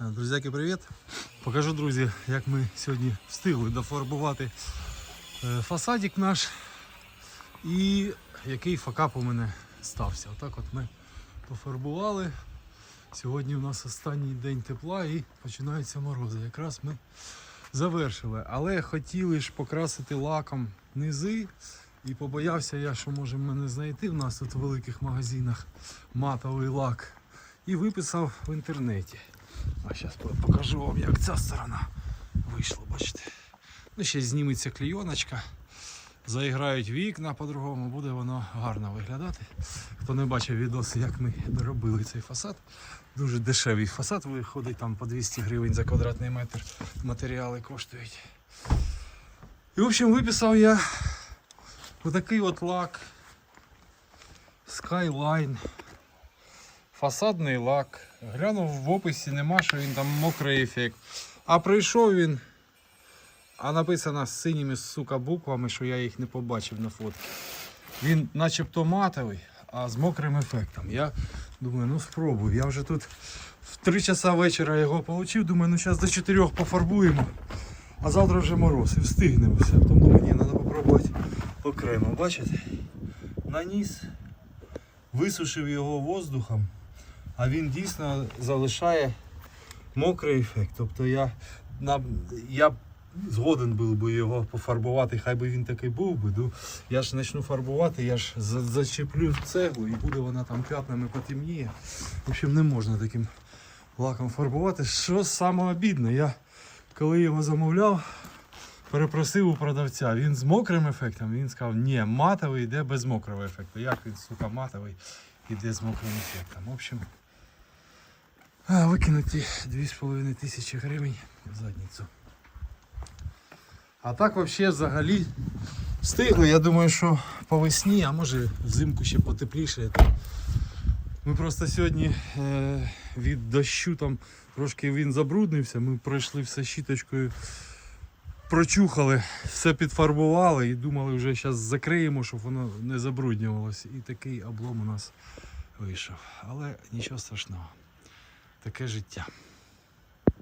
Друзяки, привіт! Покажу, друзі, як ми сьогодні встигли дофарбувати е, фасадик наш і який факап у мене стався. Отак от ми пофарбували. Сьогодні у нас останній день тепла і починаються морози. Якраз ми завершили. Але хотіли ж покрасити лаком низи. І побоявся я, що може мене знайти в нас тут в великих магазинах матовий лак. І виписав в інтернеті. А зараз покажу вам, як ця сторона вийшла, бачите. Ну, ще зніметься клійоночка. Заіграють вікна по-другому, буде воно гарно виглядати. Хто не бачив відоси, як ми доробили цей фасад. Дуже дешевий фасад виходить там по 200 гривень за квадратний метр. Матеріали коштують. І в общем виписав я отакий от лак. Skyline. Фасадний лак. Глянув в описі, нема, що він там мокрий ефект. А прийшов він, а написано з синіми сука буквами, що я їх не побачив на фотці. Він начебто матовий, а з мокрим ефектом. Я думаю, ну спробую. Я вже тут в 3 часа вечора його отримав. Думаю, ну зараз до 4 пофарбуємо. А завтра вже мороз і встигнемо все. Тому думаю, ні, треба спробувати окремо. Бачите? Наніс, висушив його воздухом, а він дійсно залишає мокрий ефект. Тобто я, на, я згоден був би його пофарбувати, хай би він такий був би. Ну, я ж почну фарбувати, я ж за- зачеплю цеглу і буде вона там п'ятнами потемніє. В общем, не можна таким лаком фарбувати. Що саме обідне, я коли його замовляв, перепросив у продавця. Він з мокрим ефектом. Він сказав, ні, матовий йде без мокрого ефекту. Як він, сука, матовий йде з мокрим ефектом. В общем, викинуті 2,5 тисячі гривень в задницю. А так взагалі взагалі встигли. Я думаю, що по весні, а може взимку ще потепліше. Ми просто сьогодні е, від дощу там трошки він забруднився. Ми пройшли все щіточкою, прочухали, все підфарбували і думали, вже зараз закриємо, щоб воно не забруднювалося. І такий облом у нас вийшов. Але нічого страшного. Таке життя.